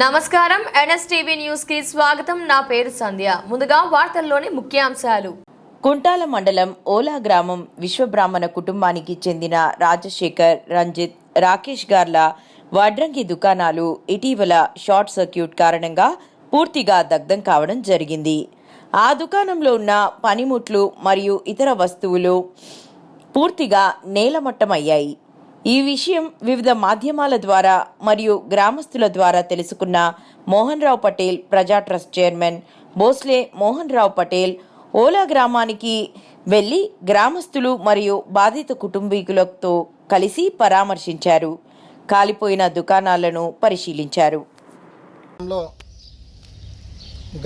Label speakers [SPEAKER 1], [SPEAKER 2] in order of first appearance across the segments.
[SPEAKER 1] నమస్కారం. ఎన్ఎస్టీవీ న్యూస్కి స్వాగతం. నా పేరు సంధ్య. ముందుగా వార్తల్లోని ముఖ్యాంశాలు.
[SPEAKER 2] కుంటాల మండలం ఓలా గ్రామం విశ్వబ్రాహ్మణ కుటుంబానికి చెందిన రాజశేఖర్ రంజిత్ రాకేష్ గార్ల వడ్రంగి దుకాణాలు ఇటీవల షార్ట్ సర్క్యూట్ కారణంగా పూర్తిగా దగ్ధం కావడం జరిగింది. ఆ దుకాణంలో ఉన్న పనిముట్లు మరియు ఇతర వస్తువులు పూర్తిగా నేలమట్టమయ్యాయి. ఈ విషయం వివిధ మాధ్యమాల ద్వారా మరియు గ్రామస్తుల ద్వారా తెలుసుకున్న మోహన్ రావు పటేల్ ప్రజా ట్రస్ట్ చైర్మన్. భోస్లే మోహన్ రావు పటేల్ ఓలా గ్రామానికి వెళ్ళి గ్రామస్తులు మరియు బాధిత కుటుంబీకులతో కలిసి పరామర్శించారు. కాలిపోయిన దుకాణాలను పరిశీలించారు.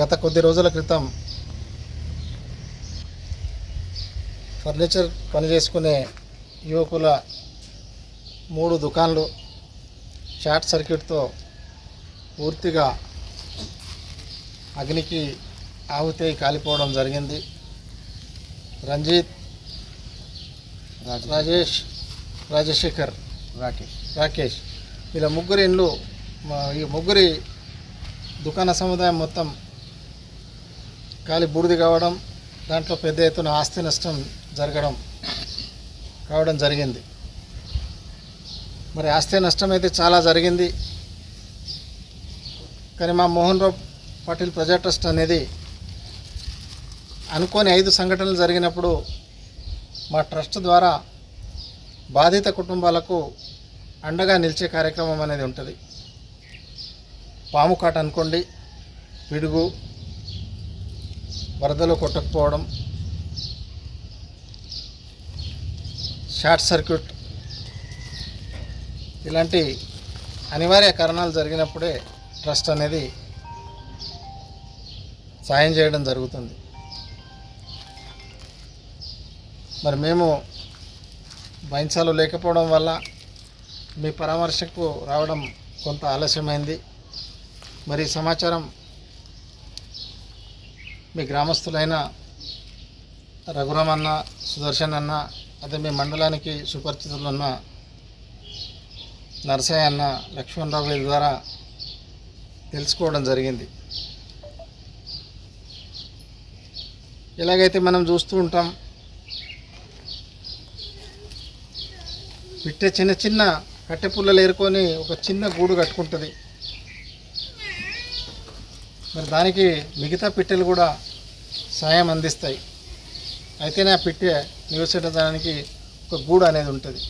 [SPEAKER 3] గత కొద్ది రోజుల క్రితం ఫర్నిచర్ పనిచేసుకునే యువకుల మూడు దుకాన్లు షార్ట్ సర్క్యూట్తో పూర్తిగా అగ్నికి ఆహుతి కాలిపోవడం జరిగింది. రంజిత్ రాజేష్ రాజశేఖర్ రాకేష్. రాకేష్. వీళ్ళ ముగ్గురి ఇండ్లు ఈ ముగ్గురి దుకాణ సముదాయం మొత్తం కాలి బూడిది కావడం దాంట్లో పెద్ద ఎత్తున ఆస్తి నష్టం జరగడం కావడం జరిగింది. మరి ఆస్తి నష్టం అయితే చాలా జరిగింది. కానీ మా మోహన్ రావు పాటిల్ ప్రజా ట్రస్ట్ అనేది అనుకోని ఐదు సంఘటనలు జరిగినప్పుడు మా ట్రస్ట్ ద్వారా బాధిత కుటుంబాలకు అండగా నిలిచే కార్యక్రమం అనేది ఉంటుంది. పాము కాట అనుకోండి పిడుగు వరదలు కొట్టకపోవడం షార్ట్ సర్క్యూట్ ఇలాంటి అనివార్య కారణాలు జరిగినప్పుడే ట్రస్ట్ అనేది సాయం చేయడం జరుగుతుంది. మరి మేము బైన్సాలు లేకపోవడం వల్ల మీ పరామర్శకు రావడం కొంత ఆలస్యమైంది. మరి సమాచారం మీ గ్రామస్తులైన రఘురామన్న సుదర్శన్ అన్న అదే మీ మండలానికి సుపరిచితులున్న నరసయ్య అన్న లక్ష్మణరావు గారి ద్వారా తెలుసుకోవడం జరిగింది. ఎలాగైతే మనం చూస్తూ ఉంటాం పిట్టే చిన్న చిన్న కట్టె పుల్లలు ఏరుకొని ఒక చిన్న గూడు కట్టుకుంటుంది. మరి దానికి మిగతా పిట్టెలు కూడా సాయం అందిస్తాయి. అయితేనే ఆ పిట్టె నివసించడానికి ఒక గూడు అనేది ఉంటుంది.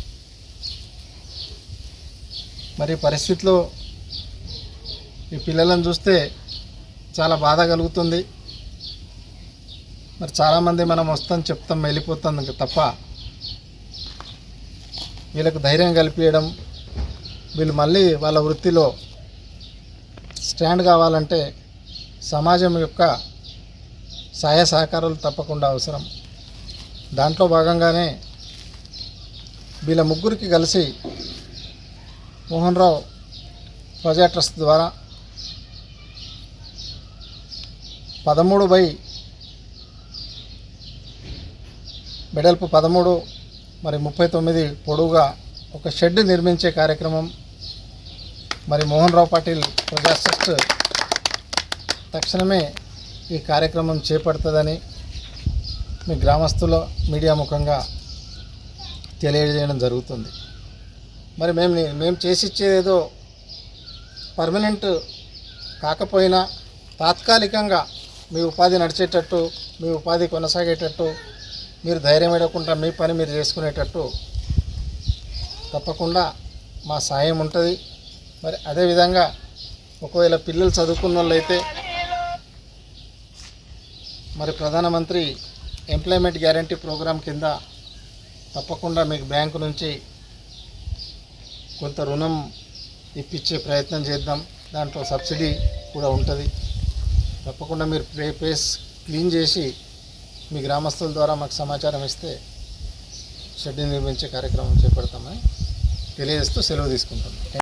[SPEAKER 3] మరి పరిస్థితిలో ఈ పిల్లలను చూస్తే చాలా బాధ కలుగుతుంది. మరి చాలామంది మనం వస్తాం చెప్తాం వెళ్ళిపోతాం తప్ప వీళ్ళకు ధైర్యం కల్పించడం వీళ్ళు మళ్ళీ వాళ్ళ వృత్తిలో స్టాండ్ కావాలంటే సమాజం యొక్క సహాయ సహకారాలు తప్పకుండా అవసరం. దాంట్లో భాగంగానే వీళ్ళ ముగ్గురికి కలిసి మోహన్ రావు ప్రజా ట్రస్ట్ ద్వారా పదమూడు బై వెడల్పు పదమూడు మరి ముప్పై తొమ్మిది పొడవుగా ఒక షెడ్ నిర్మించే కార్యక్రమం మరి మోహన్ రావు పాటిల్ ప్రజా ట్రస్ట్ తక్షణమే ఈ కార్యక్రమం చేపడుతుందని మీ గ్రామస్తుల మీడియా ముఖంగా తెలియజేయడం జరుగుతుంది. మరి మేము మేము చేసిచ్చేదేదో పర్మనెంట్ కాకపోయినా తాత్కాలికంగా మీ ఉపాధి నడిచేటట్టు మీ ఉపాధి కొనసాగేటట్టు మీరు ధైర్యం ఇవ్వకుండా మీ పని మీరు చేసుకునేటట్టు తప్పకుండా మా సాయం ఉంటుంది. మరి అదేవిధంగా ఒకవేళ పిల్లలు చదువుకున్న వాళ్ళైతే మరి ప్రధానమంత్రి ఎంప్లాయ్మెంట్ గ్యారంటీ ప్రోగ్రాం కింద తప్పకుండా మీకు బ్యాంకు నుంచి కొంత రుణం ఇప్పించే ప్రయత్నం చేద్దాం. దాంట్లో సబ్సిడీ కూడా ఉంటుంది. తప్పకుండా మీరు ప్లే ప్లేస్ క్లీన్ చేసి మీ గ్రామస్తుల ద్వారా మాకు సమాచారం ఇస్తే షెడ్ నిర్మించే కార్యక్రమం చేపడతామని తెలియజేస్తూ సెలవు తీసుకుంటాం